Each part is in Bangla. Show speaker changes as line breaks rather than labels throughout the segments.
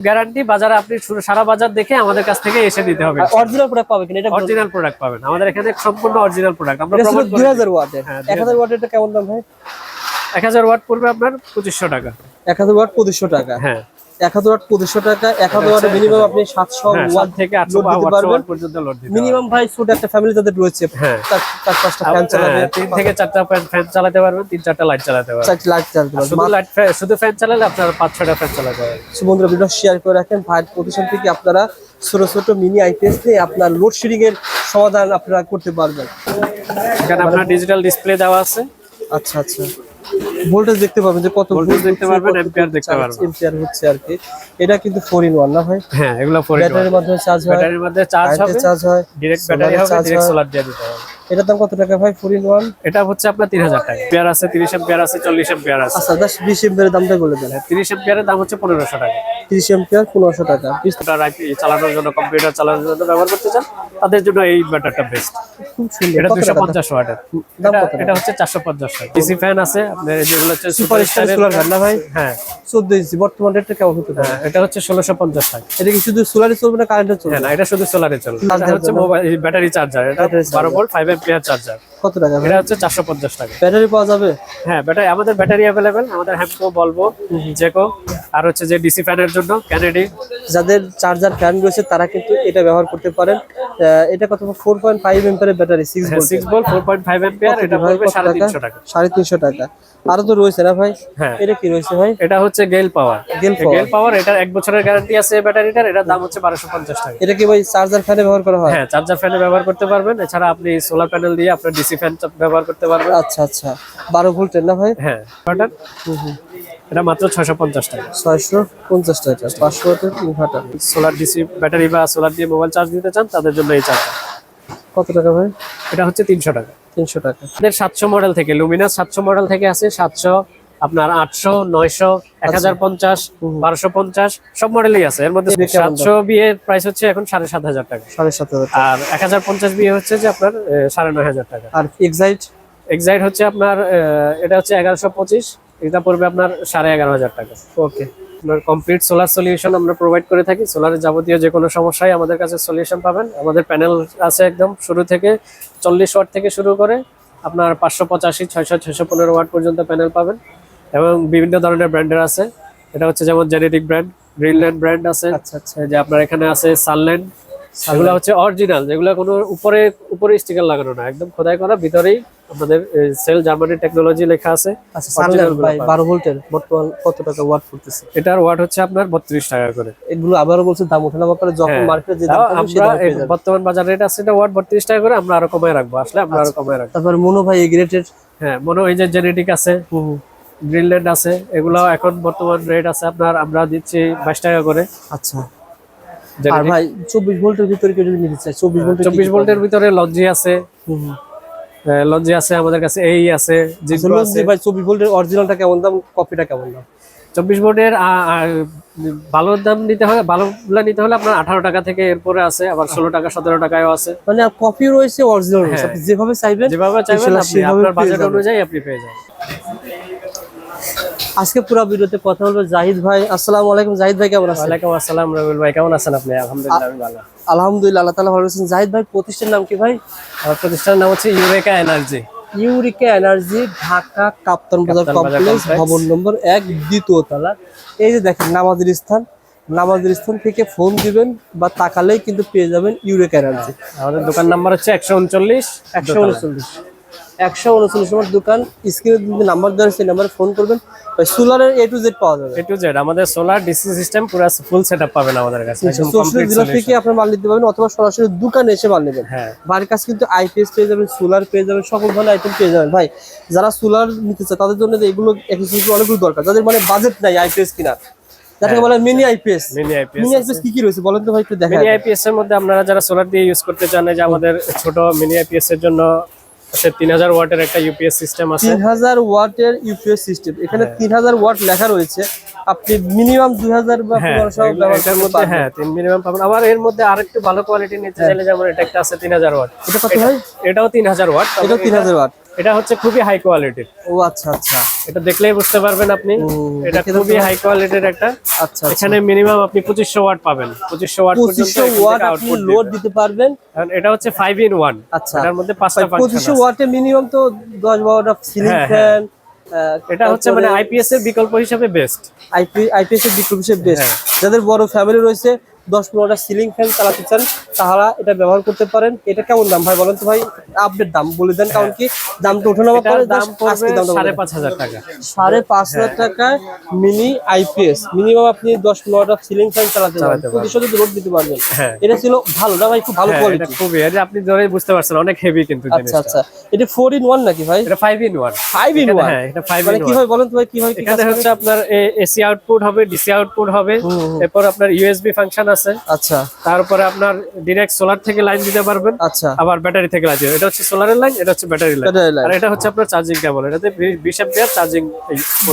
গ্যারান্টি বাজারে আপনি সারা বাজার দেখে আমাদের কাছ থেকে এসে নিতে হবে।
অরিজিনাল প্রোডাক্ট পাবেন এটা
অরিজিনাল প্রোডাক্ট পাবেন। আমাদের এখানে সম্পূর্ণ অরিজিনাল প্রোডাক্ট আমরা
এটা ছিল
প্রমাণ
দুই
করে
হাজার ওয়াটের।
হ্যাঁ,
এক হাজার ওয়াটের কেমন দাম ভাই?
এক হাজার ওয়াট পড়বে আপনার 2500 টাকা।
এক হাজার ওয়াট 2500 টাকা।
হ্যাঁ।
এক হাজার ওয়াট পঁচিশশো টাকা এক হাজার ওয়াট মিনিমাম আপনি সাতশো
হ্যাঁ,
ওয়াট
থেকে
লোড দিতে পারবেন। মিনিমাম ভাই ছোট একটা ফ্যামিলি যাদের রয়েছে।
হ্যাঁ।
চার পাঁচটা ফ্যান চালাবে
তিন থেকে চারটা ফ্যান চালাতে পারবেন তিন চারটা লাইট চালাতে পারবেন।
চারটি লাইট চালাতে পারবেন।
লাইট শুধু ফ্যান চালালে আপনার পাঁচ ছটা ফ্যান চালাতে পারবেন।
সো বন্ধুরা ভিডিও শেয়ার করে রাখেন। ভাইয়ের প্রতিষ্ঠান থেকে আপনারা ছোট ছোট মিনি আইপিএস নিয়ে আপনার লোডশেডিং এর সমাধান আপনারা করতে পারবেন।
এখানে আপনার ডিজিটাল ডিসপ্লে দেওয়া আছে।
আচ্ছা আচ্ছা। ভোল্টেজ দেখতে পাবেন যে কত
Voltage দেখতে পারবেন, ampere দেখতে পারবেন।
এম্পিয়ার হচ্ছে আর কি। এটা কিন্তু ফোর ইন ওয়ান না ভাই?
হ্যাঁ এগুলো ফোর
ব্যাটারির মাধ্যমে চার্জ হয়।
ব্যাটারির মধ্যে চার্জ হবে।
চার্জ হয়। Solar
ব্যাটারি হবে
হয়।
সোলার দিয়ে দিতে হবে।
এটার দাম কত টাকা ভাই ফোর ইন ওয়ান
এটা হচ্ছে আপনার তিন হাজার টাকা। পেয়ার আছে তিরিশ এম্পিয়ার আছে চল্লিশ এম্পিয়ার আছে।
আচ্ছা দাস বিশ এম্পিয়ারের দামটা বলে দেন।
তিরিশ এম্পিয়ারের দাম হচ্ছে পনেরোশো টাকা।
তিরিশ এম্পিয়ার পনেরোশো টাকা।
কম্পিউটার আইপি চালানোর জন্য কম্পিউটার চালানোর জন্য ব্যবহার করতে চান তাদের জন্য এই ব্যাটারটা বেস্ট
খুব সুন্দর।
এটা ওয়াটের। হচ্ছে চারশো পঞ্চাশ ডিসি ফ্যান আছে আপনার যেগুলো হচ্ছে
সুপার স্টার সোলার ফ্যান না ভাই?
হ্যাঁ।
ইঞ্চি বর্তমান রেটটা কেমন হতে পারে?
হ্যাঁ, এটা হচ্ছে টাকা
এটা কি শুধু সোলারে চলবে না কারেন্টে চলবে?
হ্যাঁ না এটা শুধু সোলারে চলবে। এটা হচ্ছে মোবাইল ব্যাটারি চার্জার এটা ভোল্ট চার্জার
কত টাকা
এটা হচ্ছে চারশো পঞ্চাশ টাকা।
ব্যাটারি পাওয়া যাবে?
হ্যাঁ ব্যাটারি আমাদের ব্যাটারি অ্যাভেলেবেল আমাদের হ্যামকো বলব জেকো আর হচ্ছে যে ডিসি ফ্যানের জন্য ক্যানেডি
যাদের চার্জার ফ্যান রয়েছে তারা কিন্তু এটা ব্যবহার করতে পারেন। এটা কত? Four point five এম্পিয়ারের battery six volt
six volt four point five ampere এটা পড়বে সাড়ে
টাকা?
তিনশো টাকা।
সাড়ে তিনশো টাকা। আরও তো রয়েছে না ভাই?
হ্যাঁ।
এটা কি রয়েছে ভাই?
এটা হচ্ছে গেল পাওয়ার।
গেল power।
গেল পাওয়ার। এটার এক বছরের গ্যারান্টি আছে ব্যাটারিটার এটার দাম হচ্ছে বারোশো পঞ্চাশ টাকা।
এটা কি ভাই চার্জার ফ্যানে ব্যবহার করা হয়?
হ্যাঁ চার্জার ফ্যানে ব্যবহার করতে পারবেন। এছাড়া আপনি সোলার প্যানেল দিয়ে আপনার ডিসি ফ্যান ব্যবহার করতে পারবেন।
আচ্ছা আচ্ছা। বারো ভোল্টের না ভাই?
হ্যাঁ ওটার এটা মাত্র ছয়শো পঞ্চাশ টাকা।
ছয়শো পঞ্চাশ টাকা পাঁচশো ইনভার্টার।
সোলার ডিসি ব্যাটারি বা সোলার দিয়ে মোবাইল চার্জ দিতে চান তাদের জন্য এই চার্জার
কত টাকা ভাই?
এটা হচ্ছে তিনশো টাকা।
তিনশো টাকা।
আমাদের সাতশো মডেল থেকে লুমিনাস সাতশো মডেল থেকে আছে সাতশো আপনার আটশো নয়শো এক হাজার পঞ্চাশ বারোশো পঞ্চাশ সব মডেলই আছে। এর মধ্যে? সাতশো বিয়ের প্রাইস হচ্ছে এখন সাড়ে সাত হাজার টাকা।
সাড়ে সাত হাজার
আর এক হাজার পঞ্চাশ বিয়ে হচ্ছে যে আপনার সাড়ে নয় হাজার টাকা।
আর এক্সাইট
এক্সাইট হচ্ছে আপনার এটা হচ্ছে এগারোশো পঁচিশ এটা পড়বে আপনার সাড়ে এগারো হাজার টাকা।
ওকে
আপনার কমপ্লিট সোলার সলিউশন আমরা প্রোভাইড করে থাকি। সোলারের যাবতীয় যে কোনো সমস্যায় আমাদের কাছে সলিউশন পাবেন। আমাদের প্যানেল আছে একদম শুরু থেকে চল্লিশ ওয়াট থেকে শুরু করে আপনার পাঁচশো পঁচাশি ছয়শো ছয়শো পনেরো ওয়াট পর্যন্ত প্যানেল পাবেন। এবং বিভিন্ন ধরনের ব্র্যান্ডের আছে। এটা হচ্ছে যেমন জেনেটিক ব্র্যান্ড গ্রিনল্যান্ড ব্র্যান্ড আছে।
আচ্ছা আচ্ছা।
যে আপনার এখানে আছে সানল্যান্ড সেগুলো হচ্ছে অরিজিনাল যেগুলো কোনো উপরে উপরে স্টিকার লাগানো না। একদম খোদাই করা ভিতরেই আমাদের সেল জার্মানি টেকনোলজি লেখা আছে।
আচ্ছা সানলাইট ভাই ভোল্টের বর্তমান কত টাকা ওয়াট পড়তেছে
এটার ওয়াট হচ্ছে আপনার বত্রিশ টাকা করে।
এগুলো আবারও বলছে দাম ওঠানামা করে যখন
হ্যাঁ।
মার্কেটে যে দাম
তাও
পাবে, সেই
আমরা
দামে পেয়ে
এই
যাবেন।
বর্তমান বাজার রেট আছে এটা ওয়াট বত্রিশ টাকা করে আমরা আরও কমায় রাখব। আসলে আমরা
আচ্ছা।
আরও কমায় রাখব।
তারপর মনো ভাই এগ্রেটেড
হ্যাঁ মনে হয় যে জেনেটিক আছে গ্রিনল্যান্ড আছে এগুলো এখন বর্তমান রেট আছে আপনার আমরা দিচ্ছি বাইশ টাকা করে।
আচ্ছা। আর ভাই চব্বিশ ভোল্টের ভিতরে কেউ যদি নিতে চায় চব্বিশ ভোল্টের
চব্বিশ ভোল্টের ভিতরে লঞ্জি আছে। লঞ্জি আছে আমাদের কাছে এই আছে জিঙ্কো আছে।
ভাই চব্বিশ ভোল্টের অরিজিনালটা কেমন দাম কপিটা কেমন দাম?
চব্বিশ ভোল্টের ভালো দাম নিতে হবে ভালোগুলা নিতে হলে আপনার আঠারো টাকা থেকে এরপরে আছে আবার ষোলো টাকা সতেরো টাকায়ও আছে।
মানে কপি রয়েছে অরিজিনাল
হ্যাঁ।
যেভাবে চাইবেন
যেভাবে চাইবেন আপনি আপনার বাজেট অনুযায়ী আপনি পেয়ে যাবেন।
আজকে পুরো ভিডিওতে কথা বলব জাহিদ ভাই। আসসালামু আলাইকুম। জাহিদ ভাই কেমন আছেন?
ওয়ালাইকুম আসসালাম রবিউল ভাই কেমন আছেন আপনি? আলহামদুলিল্লাহ আমি ভালো।
আলহামদুলিল্লাহ আল্লাহ তাআলা ভালো আছেন জাহিদ ভাই প্রতিষ্ঠানের নাম কি ভাই?
আমার প্রতিষ্ঠানের নাম হচ্ছে Eureka energy.
Eureka energy Dhaka Kaptan Bazar complex ভবন নম্বর এক দ্বিতীয় তলা। এই যে দেখেন নামাজের স্থান। নামাজের স্থান থেকে ফোন দিবেন বা তাকালেই কিন্তু পেয়ে যাবেন ইউরিকা এনার্জি।
আমাদের দোকান নাম্বার হচ্ছে একশো উনচল্লিশ
একশো উনচল্লিশ। একশো উনচল্লিশ নম্বর দোকান। স্ক্রিনে নাম্বার দেওয়া সেই নাম্বারে ফোন করবেন। সোলারের এ টু জেড পাওয়া যাবে।
এ টু জেড আমাদের সোলার ডিসি সিস্টেম পুরো ফুল সেট আপ পাবেন আমাদের কাছে
জেলা থেকে আপনার মাল নিতে পারবেন অথবা সরাসরি দোকানে এসে মাল নেবেন।
হ্যাঁ।
বাড়ির কাছে কিন্তু আইপিএস পেয়ে যাবেন সোলার পেয়ে যাবেন সকল ধরনের আইটেম পেয়ে যাবেন। ভাই যারা সোলার নিতে চায় তাদের জন্য এগুলো অনেকগুলো দরকার। যাদের মানে বাজেট নাই আইপিএস কেনার। যাকে বলে mini IPS
mini IPS
mini IPS কি কি রয়েছে বলেন তো ভাই একটু দেখা
মিনি আইপিএস এর মধ্যে আপনারা যারা সোলার দিয়ে ইউজ করতে চান যে আমাদের ছোট মিনি আইপিএস এর জন্য তিন হাজার ওয়াটের একটা ইউপিএস সিস্টেম আছে।
তিন হাজার ওয়াটের ইউপিএস সিস্টেম এখানে তিন হাজার ওয়াট লেখা রয়েছে। আপনি মিনিমাম দুই হাজার বা
হ্যাঁ
পনেরোশো
এগুলো-
ব্যবহার
মধ্যে হ্যাঁ তিন মিনিমাম পাবেন। আবার এর মধ্যে আরেকটু ভালো কোয়ালিটি নিতে চাইলে যেমন এটা একটা আছে তিন হাজার ওয়াট।
এটা কত হয়
এটাও তিন হাজার ওয়াট। তবে
এটা তিন হাজার ওয়াট।
এটা হচ্ছে খুবই হাই কোয়ালিটির
ও আচ্ছা আচ্ছা।
এটা দেখলেই বুঝতে পারবেন আপনি। এটা খুবই হাই কোয়ালিটির একটা।
আচ্ছা আচ্ছা।
এখানে মিনিমাম আপনি পঁচিশশো ওয়াট পাবেন। পঁচিশশো ওয়াট পর্যন্ত
ওয়াট আপনি লোড দিতে পারবেন।
কারণ এটা হচ্ছে ফাইভ ইন ওয়ান
আচ্ছা।
এটার মধ্যে পাঁচটা ফাংশন
পঁচিশশো ওয়াটে মিনিমাম তো দশ বারোটা সিলিং ফ্যান
এটা হচ্ছে মানে আইপিএস এর বিকল্প হিসেবে বেস্ট
আইপি আইপিএস এর বিকল্প হিসেবে বেস্ট
হ্যাঁ।
যাদের বড় ফ্যামিলি রয়েছে দশ পনেরোটা সিলিং ফ্যান চালাতে চান তারা এটা ব্যবহার করতে পারেন। এটা কেমন দাম ভাই বলেন তো ভাই? আপডেট দাম বলে দেন কারণ কি দামটা ওঠানামা
এটার
করে
দাম সাড়ে পাঁচ হাজার টাকা।
সাড়ে পাঁচ হাজার টাকায় মিনি আইপিএস মিনিমাম আপনি দশ পনেরোটা সিলিং ফ্যান চালাতে। যদি লোড দিতে পারবেন।
হ্যাঁ।
এটা ছিল ভালো না ভাই? খুব ভালো
হ্যাঁ,
কোয়ালিটি
খুবই আপনি ধরে বুঝতে পারছেন অনেক হেভি কিন্তু
আচ্ছা আচ্ছা। এটা ফোর ইন ওয়ান নাকি ভাই?
এটা five in one
five in one
হ্যাঁ এটা ফাইভ
মানে
ইন
কি হয় বলেন তো ভাই কি হয়
এখানে হচ্ছে আপনার এসি আউটপুট হবে ডিসি আউটপুট হবে এরপর আপনার ইউএসবি ফাংশন আছে।
আচ্ছা।
তারপরে আপনার ডিরেক্ট সোলার থেকে লাইন দিতে পারবেন।
আচ্ছা।
আবার ব্যাটারি থেকে লাইন এটা হচ্ছে সোলারের লাইন এটা হচ্ছে ব্যাটারি লাইন আর এটা হচ্ছে আপনার চার্জিং কেবল এটাতে বিশ অ্যাম্পিয়ার চার্জিং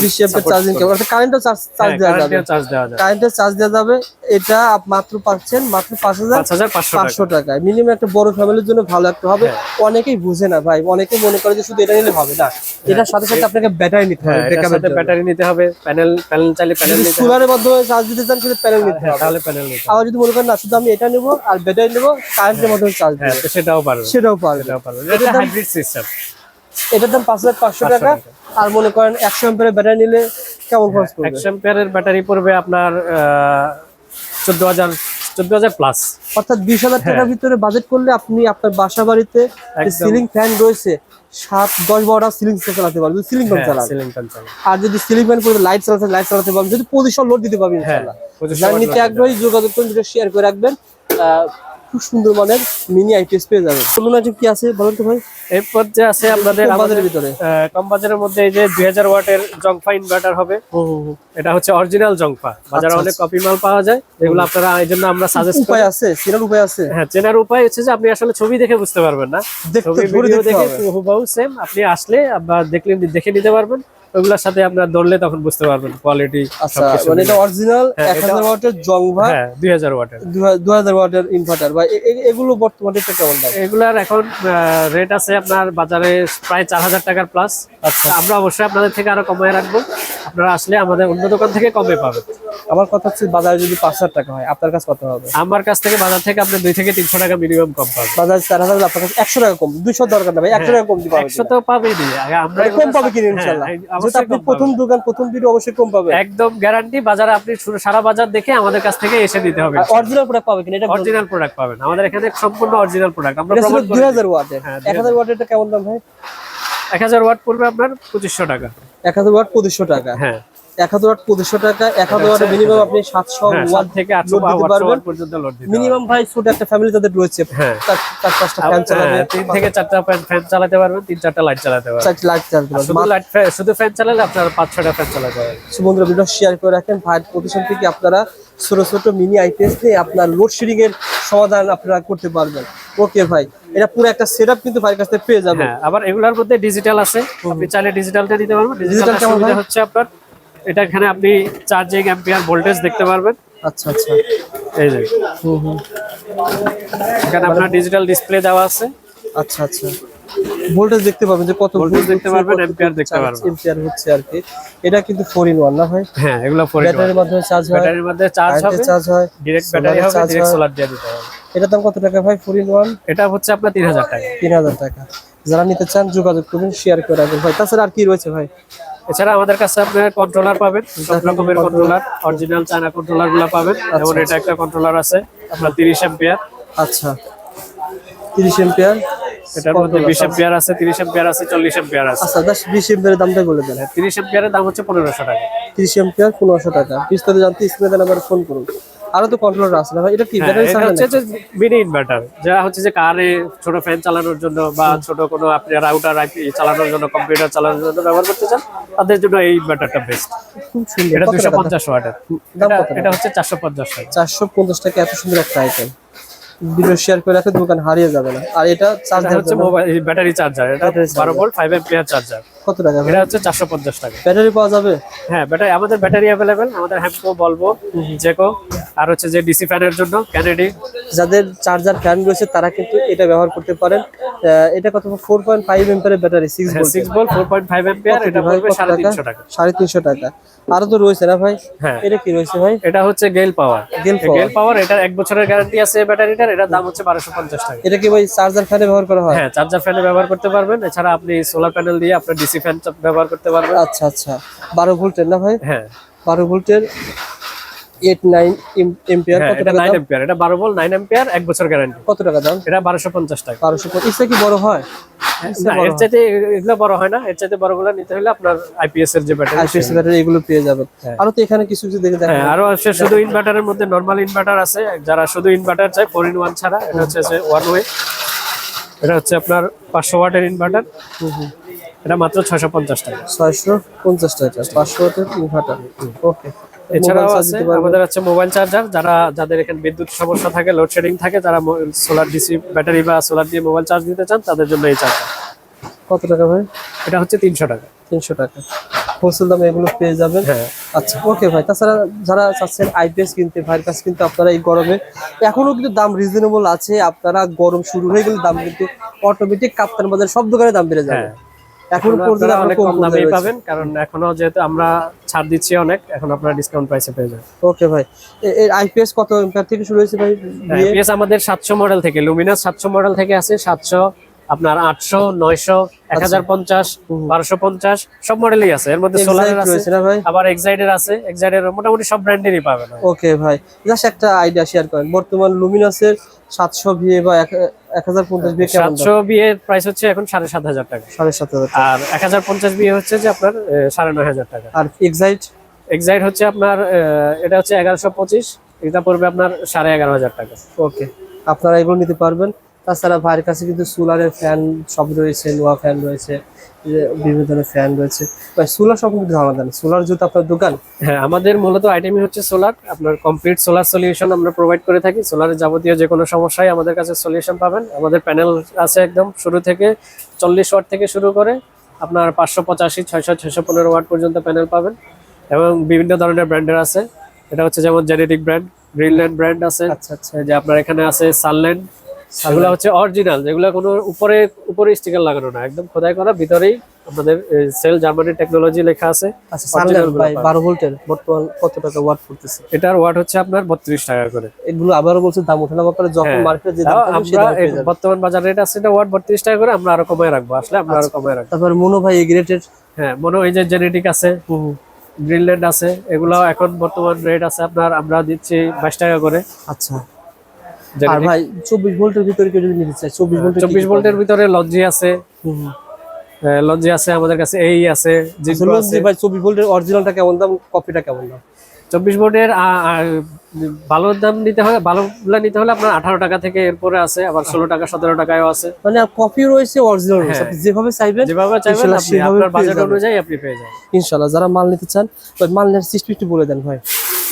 বিশ এমপি চার্জিং কেবল অর্থাৎ কারেন্টও চার্জ চার্জ দেওয়া যাবে।
চার্জ দেওয়া যায়
কারেন্টের চার্জ দেওয়া যাবে এটা মাত্র পাচ্ছেন মাত্র পাঁচ হাজার
পাঁচ হাজার পাঁচশো টাকা।
পাঁচশো টাকায়। মিনিমাম একটা বড় ফ্যামিলির জন্য ভালো একটা হবে।
হ্যাঁ।
অনেকেই বুঝে না ভাই অনেকে মনে করে যে শুধু এটা নিলে হবে না। এটার সাথে সাথে আপনাকে ব্যাটারি নিতে হবে
হ্যাঁ ব্যাটারি নিতে হবে প্যানেল প্যানেল চাইলে প্যানেল নিতে হবে।
সোলারের মাধ্যমে চার্জ দিতে চান সেটা প্যানেল নিতে
হ্যাঁ,
হবে
তাহলে প্যানেল নিতে
আবার যদি মনে করেন না শুধু আমি এটা নেব আর ব্যাটারি নেব কারেন্টের মাধ্যমে চার্জ
হ্যাঁ
দেবো।
সেটাও পারবে।
সেটাও পারবে।
এটা হাইব্রিড সিস্টেম
এটার দাম পাঁচ হাজার পাঁচশো টাকা। আর মনে করেন একশো এম্পের ব্যাটারি নিলে কেমন খরচ পড়বে?
একশো অ্যাম্পিয়ারের ব্যাটারি পড়বে আপনার চোদ্দ হাজার চোদ্দ হাজার প্লাস
অর্থাৎ বিশ হাজার টাকার ভিতরে বাজেট করলে আপনি আপনার বাসা বাড়িতে
হ্যাঁ।
সিলিং ফ্যান রয়েছে সাত দশ বারোটা সিলিং ফ্যান চালাতে পারবে সিলিং ফ্যান চালাতে
সিলিং ফ্যান চালাতে
আর যদি সিলিং ফ্যান করে লাইট চালাতে লাইট চালাতে পারবে যদি পজিশন লোড দিতে পারবে
ইনশাআল্লাহ।
ইনশাআল্lah যার
load
নিতে আগ্রহী যোগাযোগ করুন ভিডিও শেয়ার করে রাখবেন। আহ, খুব সুন্দর মানের মিনি আইপিএস পেয়ে যাবেন। বলুন আইটেম কি আছে বলুন তো ভাই।
এরপর যে আছে আপনাদের আমাদের
ভিতরে।
আহ, কম বাজারের মধ্যে এই যে দুই হাজার ওয়াটের জংফা ইনভার্টার হবে। এটা হচ্ছে অরিজিনাল জংফা। বাজারে
আচ্ছা,
অনেক কপি মাল পাওয়া যায়। যেগুলো আপনারা এই জন্য আমরা সাজেস্ট
উপায় আছে চেনার উপায় আছে।
হ্যাঁ চেনার উপায় হচ্ছে যে আপনি আসলে ছবি দেখে বুঝতে পারবেন না। ছবি ভিডিও দেখে
হবে।
হুবহু সেম আপনি আসলে বা দেখলে দেখে নিতে পারবেন। ওগুলোর সাথে আপনার ধরলে তখন বুঝতে পারবেন কোয়ালিটি
আচ্ছা মানে এটা অরিজিনাল
হ্যাঁ,
এক হাজার ওয়াটের জংভা
হ্যাঁ দুই হাজার ওয়াটের।
দু হাজার ওয়াটের ইনভার্টার এ- এগুলো বর্তমানে একটা কেমন দাম?
এগুলার এখন রেট আছে আপনার বাজারে প্রায় চার হাজার টাকার প্লাস আচ্ছা। আমরা অবশ্যই আপনাদের থেকে আরও কমায় রাখব। আপনারা আসলে আমাদের অন্য দোকান থেকে কমে পাবেন।
আমার কথা হচ্ছে বাজারে যদি পাঁচ হাজার টাকা হয় আপনার কাছে কত হবে?
আমার কাছ থেকে বাজার থেকে আপনি দুই থেকে তিনশো টাকা মিনিমাম কম পাবেন।
বাজার চার হাজার আপনার কাছে একশো টাকা কম দুইশো দরকার না ভাই একশো টাকা কম পারবেন
একশো তো পাবেনি আগে আমরা
কম পাবে কিনে
হ্যাঁ,
ইনশাল্লাহ।
অবশ্যই
আপনি প্রথম
পাবেন।
দোকান প্রথম ভিডিও অবশ্যই কম পাবে।
একদম গ্যারান্টি বাজারে আপনি সারা বাজার দেখে আমাদের কাছ থেকে এসে দিতে হবে।
অরিজিনাল প্রোডাক্ট পাবে কিনা এটা
অরিজিনাল প্রোডাক্ট পাবেন। আমাদের এখানে সম্পূর্ণ অরিজিনাল প্রোডাক্ট আমরা
দুই হাজার ওয়াটের।
হ্যাঁ,
এক হাজার ওয়াটের এটা কেমন দাম ভাই?
এক হাজার ওয়াট পড়বে আপনার পঁচিশশো টাকা।
এক হাজার ওয়াট পঁচিশশো টাকা।
হ্যাঁ।
এক হাজার ওয়াট পঁচিশশো টাকা এক হাজার ওয়াট মিনিমাম আপনি সাতশো
হ্যাঁ,
ওয়াট
থেকে
লোড দিতে পারবেন। মিনিমাম ভাই ছোট একটা ফ্যামিলি তাদের রয়েছে।
হ্যাঁ।
চার চার পাঁচটা ফ্যান চালাবে
হ্যাঁ, তিন থেকে চারটা ফ্যান চালাতে পারবেন তিন চারটা লাইট চালাতে পারবেন।
চারটি লাইট চালাতে পারবেন।
শুধু লাইট শুধু ফ্যান চালালে আপনার পাঁচ ছটা ফ্যান চালাতে পারবেন।
সো বন্ধুরা ভিডিও শেয়ার করে রাখেন। প্রতিষ্ঠান থেকে আপনারা ছোট ছোট মিনি আইপিএস নিয়ে আপনার লোডশেডিং এর সমাধান আপনারা করতে পারবেন। ওকে ভাই এটা পুরো একটা সেটআপ কিন্তু ভাইয়ের কাছ পেয়ে যাবেন।
হ্যাঁ আবার এগুলোর মধ্যে ডিজিটাল আছে। আপনি চাইলে ডিজিটালটা দিতে পারবেন। ডিজিটাল সুবিধা হচ্ছে আপনার এটা এখানে আপনি চার্জিং অ্যাম্পিয়ার ভোল্টেজ দেখতে পারবেন।
আচ্ছা আচ্ছা।
এই যে।
হুম হুম।
এখানে আপনার ডিজিটাল ডিসপ্লে দেওয়া আছে।
আচ্ছা আচ্ছা। ভোল্টেজ দেখতে পাবেন যে কত ভোল্টেজ
দেখতে পারবেন, ampere দেখতে পারবেন।
ampere হচ্ছে আর কি। এটা কিন্তু ফোর ইন ওয়ান না ভাই?
হ্যাঁ এগুলো ফোর
ব্যাটারির মাধ্যমে চার্জ হয়
ব্যাটারির মধ্যে চার্জ হবে
চার্জ হয় solar
ব্যাটারি হবে
হয়।
সোলার দিয়ে দিতে হবে।
এটার দাম কত টাকা ভাই ফোর ইন ওয়ান
এটা হচ্ছে আপনার তিন হাজার টাকা।
তিন হাজার টাকা। যারা নিতে চান যোগাযোগ করুন শেয়ার করে রাখবেন। ভাই তাছাড়া আর কি রয়েছে ভাই?
এছাড়া আমাদের কাছে আপনার কন্ট্রোলার পাবেন সব রকমের কন্ট্রোলার অরিজিনাল চায়না কন্ট্রোলারগুলো পাবেন যেমন এটা একটা কন্ট্রোলার আছে আপনার তিরিশ এম্পিয়ার
আচ্ছা। তিরিশ এম্পিয়ার
এটার মধ্যে বিশ এম্পিয়ার আছে তিরিশ এম্পিয়ার আছে চল্লিশ এম্পিয়ার আছে।
আচ্ছা দাস বিশ এম্পিয়ারের দামটা বলে দেন।
তিরিশ এম্পিয়ারের দাম হচ্ছে পনেরোশো টাকা।
তিরিশ এম্পিয়ার পনেরোশো টাকা। বিস্তারিত জানতে স্ক্রিনে নাম্বারে ফোন করুন। আরও তো কন্ট্রোলার আছে না এটা কি
হ্যাঁ,
ব্যাটারি
হচ্ছে যে মিনি ইনভার্টার যা হচ্ছে যে কারে ছোট ফ্যান চালানোর জন্য বা ছোট কোনো আপনি রাউটার চালানোর জন্য কম্পিউটার চালানোর জন্য ব্যবহার করতে চান তাদের জন্য এই ইনভার্টারটা বেস্ট
খুব সুন্দর।
এটা
কত
দুশো
টাকা
পঞ্চাশ ওয়াটের। এটা- এটা হচ্ছে চারশো পঞ্চাশ টাকা
চারশো পঞ্চাশ টাকা এত সুন্দর একটা আইটেম ভিডিও শেয়ার করে রাখলে দোকান হারিয়ে যাবে না। আর এটা চার্জ
হচ্ছে মোবাইল ব্যাটারি চার্জার এটা
Battery
বারো ভোল্ট ফাইভ এম্পিয়ার চার্জার
কত টাকা
এটা হচ্ছে চারশো পঞ্চাশ টাকা।
ব্যাটারি পাওয়া যাবে?
হ্যাঁ ব্যাটারি আমাদের ব্যাটারি অ্যাভেলেবেল আমাদের হ্যামকো বলব জেকো আর হচ্ছে যে ডিসি ফ্যানের জন্য ক্যানেডি
যাদের চার্জার ফ্যান রয়েছে তারা কিন্তু এটা ব্যবহার করতে পারেন। এটা কত? ফোর পয়েন্ট ফাইভ এম্পিয়ারের ব্যাটারি সিক্স ভোল্ট
সিক্স বল ফোর পয়েন্ট ফাইভ এম্পিয়ার এটা পড়বে সাড়ে তিনশো টাকা।
সাড়ে তিনশো টাকা। আরও তো রয়েছে না ভাই?
হ্যাঁ।
এটা কি রয়েছে ভাই?
এটা হচ্ছে গেল পাওয়ার
গেল পাওয়ার
এটা এক বছরের গ্যারান্টি আছে ব্যাটারিটার এটার দাম হচ্ছে বারোশো পঞ্চাশ টাকা।
এটা কি ভাই চার্জার ফ্যানে ব্যবহার করা হয়?
হ্যাঁ চার্জার ফ্যানে ব্যবহার করতে পারবেন। এছাড়া আপনি সোলার প্যানেল দিয়ে আপনার ডিসি ফ্যান ব্যবহার করতে পারবেন।
আচ্ছা আচ্ছা। বারো ভোল্টের না ভাই?
হ্যাঁ।
বারো ভোল্টের এইট নাইন এম্পিয়ার
হ্যাঁ
কত টাকা
নাইন এম্পিয়ার এটা বারো বল নাইন এম্পিয়ার এক বছর গ্যারান্টি
কত টাকা দাম?
এটা বারোশো পঞ্চাশ টাকা।
বারোশো পঁচিশ কি বড় হয়?
এর চাইতে এগুলো বড় হয় না এর চাইতে বড়গুলো নিতে হলে আপনার আইপিএস এর যে ব্যাটারি
আইপিএস ব্যাটারি এগুলো পেয়ে যাবেন। আরও তো এখানে কিছু কিছু দেখে দেখেন
হ্যাঁ আরও আছে শুধু ইনভার্টারের মধ্যে নরমাল ইনভার্টার আছে। যারা শুধু ইনভার্টার চায় ফোর ইন ওয়ান ছাড়া এটা হচ্ছে ওয়ান ওয়ে এটা হচ্ছে আপনার পাঁচশো ওয়াটের ইনভার্টার এটা মাত্র ছয়শো পঞ্চাশ টাকা।
ছয়শো পঞ্চাশ টাকা পাঁচশো ওয়াটের ইনভার্টার ওকে
এছাড়াও আছে আমাদের আছে মোবাইল চার্জার যারা যাদের এখানে বিদ্যুৎ সমস্যা থাকে লোডশেডিং থাকে যারা সোলার ডিসি ব্যাটারি বা সোলার দিয়ে মোবাইল চার্জ দিতে চান তাদের জন্য এই চার্জার।
কত টাকা ভাই?
এটা হচ্ছে তিনশো টাকা।
তিনশো টাকা। হোলসেল দামে এগুলো পেয়ে যাবেন।
হ্যাঁ।
আচ্ছা ওকে ভাই তাছাড়া যারা চাচ্ছেন আইপিএস কিনতে ভাইয়ের কাছে কিন্তু আপনারা এই গরমে এখনও কিন্তু দাম রিজনেবল আছে আপনারা গরম শুরু হয়ে গেলে দাম কিন্তু অটোমেটিক কাপ্তান বাজার সব দোকানে দাম বেড়ে যাবে।
হ্যাঁ।
এখন পর্যন্ত
অনেক
কম দামে
পাবেন কারণ এখনও যেহেতু আমরা ছাড় দিচ্ছি অনেক এখন আপনারা ডিসকাউন্ট প্রাইসে পেয়ে যাবেন।
ওকে ভাই। এর আইপিএস কত থেকে শুরু হয়েছে ভাই? আইপিএস
পিএস আমাদের সাতশো মডেল থেকে লুমিনাস সাতশো মডেল থেকে আছে সাতশো আপনার আটশো নয়শো এক হাজার পঞ্চাশ বারোশো পঞ্চাশ সব মডেলই আছে। এর মধ্যে সোলারের আছে আবার এক্সাইডের আছে। এক্সাইডের মোটামুটি সব ব্র্যান্ডেরই পাবেন
ওকে ভাই জাস্ট একটা আইডিয়া শেয়ার করেন। বর্তমান লুমিনাসের সাতশো ভিএ বা এক হাজার পঞ্চাশ দাম?
সাতশো বিয়ের প্রাইস হচ্ছে এখন সাড়ে সাত হাজার টাকা।
সাড়ে সাত হাজার
আর এক হাজার পঞ্চাশ বিয়ে হচ্ছে যে আপনার সাড়ে নয় হাজার টাকা।
আর
এক্সাইড হচ্ছে আপনার এটা হচ্ছে এগারোশো পঁচিশ এটা পড়বে আপনার সাড়ে এগারো হাজার টাকা।
ওকে আপনারা এগুলো নিতে পারবেন। তাছাড়া ভাইয়ের কাছে কিন্তু সোলারের ফ্যান সব রয়েছে নোয়া ফ্যান রয়েছে বিভিন্ন ধরনের ফ্যান রয়েছে। ভাই সোলার সম্পর্কে ধারণা দেন। সোলার যেহেতু আপনার দোকান।
হ্যাঁ আমাদের মূলত আইটেমই হচ্ছে সোলার আপনার কমপ্লিট সোলার সলিউশন আমরা প্রোভাইড করে থাকি। সোলারের যাবতীয় যে কোনো সমস্যায় আমাদের কাছে সলিউশন পাবেন। আমাদের প্যানেল আছে একদম শুরু থেকে চল্লিশ ওয়াট থেকে শুরু করে আপনার পাঁচশো পঁচাশি ছয়শো ছয়শো পনেরো ওয়াট পর্যন্ত প্যানেল পাবেন। এবং বিভিন্ন ধরনের ব্র্যান্ডের আছে। এটা হচ্ছে যেমন জেনেটিক ব্র্যান্ড গ্রিনল্যান্ড ব্র্যান্ড আছে।
আচ্ছা আচ্ছা।
যে আপনার এখানে আছে সানল্যান্ড এগুলো হচ্ছে অরিজিনাল যেগুলো কোনো উপরে উপরে স্টিকার লাগানো না। একদম খোদাই করা ভিতরেই আমাদের সেল জার্মানি টেকনোলজি লেখা আছে।
আচ্ছা সানলাইট ভাই ভোল্টের বর্তমান কত টাকা ওয়াট পড়তেছে
এটার ওয়াট হচ্ছে আপনার বত্রিশ টাকা করে।
এগুলো আবারও বলছে দাম ওঠানামা করে যখন
হ্যাঁ।
মার্কেটে যে দাম
তাও
থাকবে সেই
আমরা
দামে পেয়ে
এই
যাবেন।
বর্তমান বাজার রেট আছে এটা ওয়াট বত্রিশ টাকা করে আমরা আরও কমায় রাখব। আসলে আমরা
আচ্ছা।
আরও কমায় রাখব।
তারপর মনো ভাই এগ্রেটেড
হ্যাঁ মনে হয় যে জেনেটিক আছে গ্রিনল্যান্ড আছে এগুলো এখন বর্তমান রেট আছে আপনার আমরা দিচ্ছি বাইশ টাকা করে।
আচ্ছা। আর ভাই চব্বিশ ভোল্টের ভিতরে কেউ যদি নিতে চায় চব্বিশ ভোল্টের
চব্বিশ ভোল্টের ভিতরে আছে। আছে আমাদের কাছে এই আছে জিঙ্কো আছে।
ভাই চব্বিশ ভোল্টের অরিজিনালটা কেমন দাম কপিটা কেমন দাম?
চব্বিশ ভোল্টের ভালো দাম নিতে হলে ভালোগুলা নিতে হলে আপনার আঠারো টাকা থেকে এরপরে আছে আবার ষোলো টাকা সতেরো টাকায়ও আছে।
মানে কপি রয়েছে অরিজিনাল রয়েছে আপনি যেভাবে চাইবেন
যেভাবে চাইবেন আপনি আপনার বাজেট অনুযায়ী আপনি পেয়ে যাবেন।
ইনশাল্লাহ যারা মাল নিতে চান মাল নেওয়ার সিস্টেম একটু বলে দেন ভাই।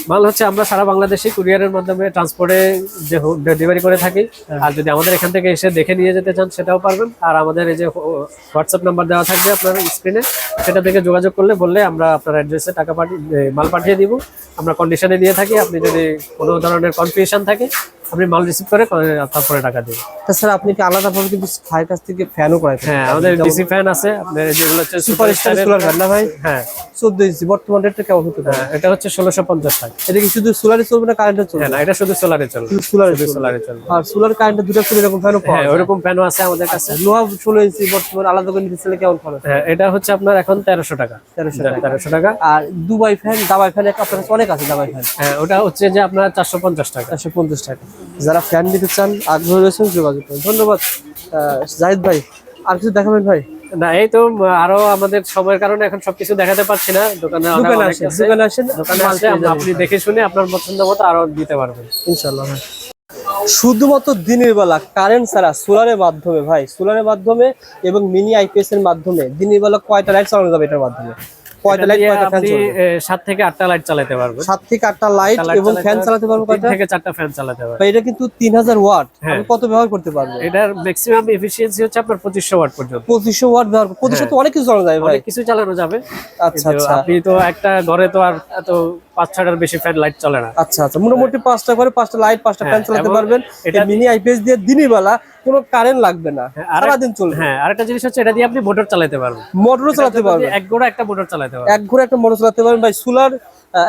মাল হচ্ছে আমরা সারা বাংলাদেশে কুরিয়ারের মাধ্যমে ট্রান্সপোর্টে যে ডেলিভারি করে থাকি। আর যদি আমাদের এখান থেকে এসে দেখে নিয়ে যেতে চান সেটাও পারবেন। আর আমাদের এই যে হোয়াটসঅ্যাপ নাম্বার দেওয়া থাকবে আপনার স্ক্রিনে সেটা থেকে যোগাযোগ করলে বললে আমরা আপনার অ্যাড্রেসে টাকা পাঠিয়ে মাল পাঠিয়ে দিব। আমরা কন্ডিশনে নিয়ে থাকি। আপনি যদি কোনো ধরনের কনফিউশন থাকে আপনি মাল রিসিভ করে তারপরে টাকা দিন
তাছাড়া আপনি কি আলাদাভাবে কিন্তু ভাইয়ের কাছ থেকে ফ্যানও করাই
হ্যাঁ আমাদের ডিসি ফ্যান আছে আপনার যেগুলো হচ্ছে
সুপার স্টার সোলার ফ্যান না ভাই?
হ্যাঁ।
চোদ্দ ইঞ্চি বর্তমান রেটটা কেমন হতে পারে?
হ্যাঁ, এটা হচ্ছে ষোলোশো পঞ্চাশ টাকা
এটা কি শুধু সোলারে চলবে না কারেন্টে চলবে?
হ্যাঁ না এটা শুধু সোলারে চলবে।
শুধু সোলারে চলবে।
সোলারে চলবে।
আর সোলার কারেন্টে দুটো করে এরকম ফ্যানও পাওয়া
হ্যাঁ
যায়।
ওরকম ফ্যানও আছে আমাদের কাছে।
লোহা ষোলো ইঞ্চি বর্তমান আলাদা করে নিতে চাইলে কেমন খরচ?
হ্যাঁ এটা হচ্ছে আপনার এখন তেরোশো টাকা।
তেরোশো টাকা।
তেরোশো টাকা।
আর দুবাই ফ্যান দাবাই ফ্যান আপনার কাছে অনেক আছে দাবাই ফ্যান
হ্যাঁ ওটা হচ্ছে যে আপনার চারশো পঞ্চাশ টাকা।
চারশো পঞ্চাশ টাকা। যারা ফ্যান নিতে চান আগ্রহ রয়েছেন যোগাযোগ করুন। ধন্যবাদ জাহিদ ভাই। আর কিছু দেখাবেন ভাই?
না এই তো আরও আমাদের সময়ের কারণে এখন সবকিছু দেখাতে পারছি না। দোকানে
দোকানে আসেন দোকানে আসেন
দোকানে। আপনি দেখে শুনে আপনার পছন্দ মতো আরও দিতে পারবেন।
ইনশাল্লাহ শুধুমাত্র দিনের বেলা কারেন্ট ছাড়া সোলারের মাধ্যমে ভাই সোলারের মাধ্যমে এবং মিনি আইপিএস এর মাধ্যমে দিনের বেলা কয়টা লাইট চালানো যাবে এটার মাধ্যমে?
সাত থেকে আটটা লাইট চালাতে পারব
সাত থেকে আটটা লাইট এবং ফ্যান
চালাতে
পারব কয়টা
থেকে চারটা ফ্যান চালাতে
পারব এটা কিন্তু তিন হাজার ওয়াট
হ্যাঁ।
আমি কত ব্যবহার করতে পারব?
এটার ম্যাক্সিমাম এফিসিয়েন্সি হচ্ছে আপনার পঁচিশশো ওয়াট পর্যন্ত।
পঁচিশশো ওয়াট ব্যবহার পঁচিশশো তো অনেক কিছু চালানো যায় ভাই।
কিছু চালানো যাবে।
আচ্ছা আচ্ছা।
আপনি তো একটা ঘরে তো আর এত পাঁচ ছয়টার বেশি ফ্যান লাইট চলে না।
আচ্ছা আচ্ছা মোটামুটি পাঁচটা করে পাঁচটা লাইট পাঁচটা ফ্যান চালাতে পারবেন।
এটা-
মিনি আইপিএস দিয়ে দিনই বেলা কোনো কারেন্ট লাগবে না।
হ্যাঁ, আর-
সারাদিন চলবে।
হ্যাঁ আরেকটা জিনিস হচ্ছে এটা দিয়ে আপনি মোটর চালাতে পারবেন।
মোটরও চালাতে পারবেন।
এক ঘোড়া একটা মোটর চালাতে পারবেন।
এক ঘোড়া একটা মোটর চালাতে পারবেন। ভাই সোলার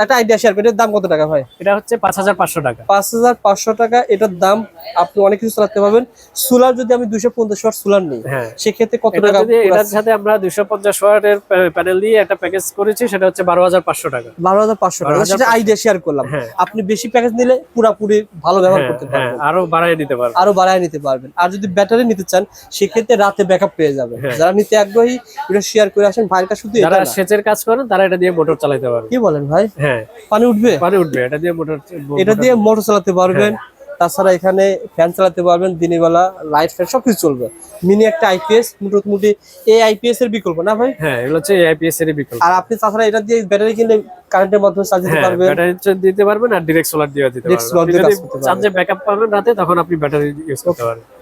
একটা আইডিয়া শেয়ার এটার দাম কত টাকা ভাই?
এটা হচ্ছে পাঁচ হাজার পাঁচশো টাকা।
পাঁচ হাজার পাঁচশো টাকা এটার দাম আপনি অনেক কিছু চালাতে পারবেন। সোলার যদি আমি দুশো পঞ্চাশ ওয়াট সোলার নিই
হ্যাঁ।
সেক্ষেত্রে কত টাকা
এটার সাথে আমরা দুইশো পঞ্চাশ ওয়াটের প্যানেল দিয়ে একটা প্যাকেজ করেছি সেটা হচ্ছে বারো হাজার পাঁচশো টাকা।
বারো হাজার পাঁচশো টাকা। সেটা আইডিয়া শেয়ার করলাম।
হ্যাঁ।
আপনি বেশি প্যাকেজ নিলে পুরাপুরি ভালো ব্যবহার
হ্যাঁ,
করতে পারবেন।
আরও বাড়াই দিতে পারব
আরও বাড়ায় নিতে পারবেন। আর যদি ব্যাটারি নিতে চান সেক্ষেত্রে রাতে ব্যাকআপ পেয়ে যাবেন। যারা নিতে আগ্রহী এটা শেয়ার করে আসেন। ভাইয়ের কাছে শুধু
যারা সেচের কাজ করেন তারা এটা দিয়ে মোটর চালাতে পারবে
কি বলেন ভাই?
হ্যাঁ।
পানি উঠবে?
পানি উঠবে এটা দিয়ে মোটর
এটা দিয়ে মোটর চালাতে পারবেন।
হ্যাঁ।
তাছাড়া এখানে ফ্যান চালাতে পারবেন দিনের বেলা লাইট ফ্যান সবকিছু চলবে। মিনি একটা আইপিএস মোটামুটি এই আইপিএস এর বিকল্প না ভাই?
হ্যাঁ এগুলো হচ্ছে আইপিএস এর বিকল্প।
আর আপনি তাছাড়া এটা দিয়ে ব্যাটারি কিনলে কারেন্টের মাধ্যমে চার্জ দিতে
হ্যাঁ
পারবেন।
ব্যাটারি দিতে পারবেন আর ডিরেক্ট সোলার দিয়ে দিতে পারবেন। যে ব্যাকআপ পাবেন রাতে তখন আপনি ব্যাটারি ইউজ করতে পারবেন।